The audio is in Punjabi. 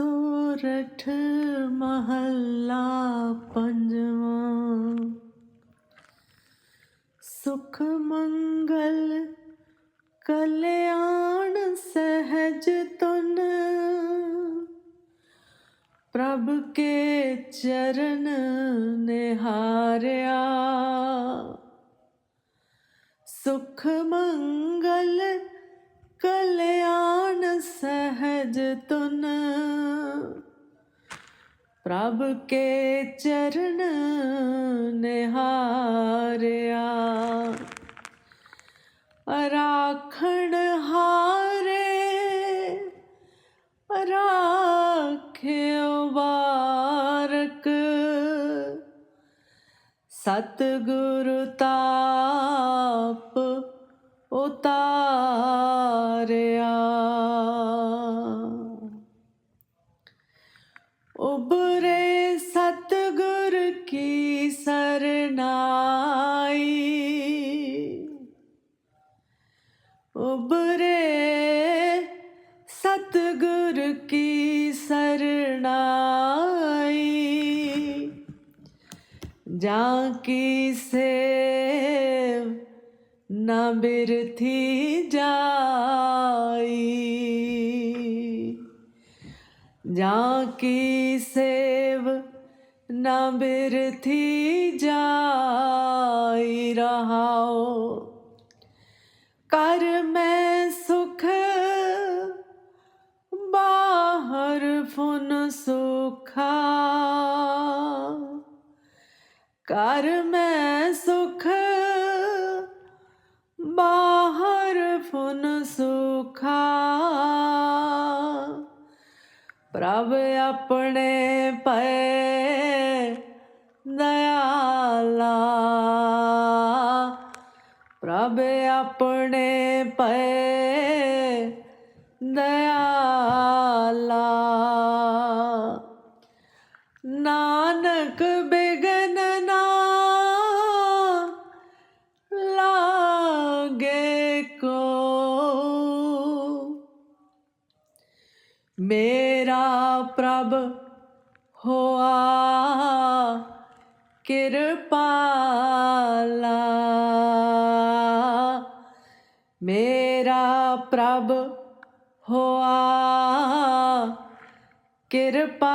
ਸੋਰਠ ਮਹੱਲਾ ਪੰਜਵਾਂ ਸੁਖ ਮੰਗਲ ਕਲਿਆਣ ਸਹਿਜ ਤੁਨ ਪ੍ਰਭ ਕੇ ਚਰਨ ਨਿਹਾਰਿਆ ਸੁਖ ਮੰਗਲ ਕਲਿਆਣ ਸਹਿਜ ਤੁਨ ਪ੍ਰਭ ਕੇ ਚਰਨ ਨਿਹਾਰਿਆ। ਰਾਖਣ ਹਾਰੇ ਰਾਖਿਓ ਬਾਰਕ ਸਤਿਗੁਰ ਤਾਪ ਉਤਾ ਉਬਰੇ ਸਤਿਗੁਰ ਕੀ ਸਰਨਾਈ ਜਾਂ ਕੀ ਸੇਵ ਨਾ ਬਿਰਥੀ ਜਾਈ। ਜਾਂ ਕੀ ਸੇਵ ਨਾ ਬਿਰਥੀ ਜਾਈ ਰਹਾਓ। ਕਰ ਕਰ ਮੈਂ ਸੁਖ ਬਾਹਰ ਫੁਨ ਸੁਖਾ। ਪ੍ਰਭ ਆਪਣੇ ਪਏ ਦਇਆਲਾ। ਪ੍ਰਭ ਆਪਣੇ ਪਏ ਦਇਆਲਾ। ਮੇਰਾ ਪ੍ਰਭ ਹੋਆ ਕਿਰਪਾਲਾ। ਮੇਰਾ ਪ੍ਰਭ ਹੋਆ ਕਿਰਪਾਲਾ।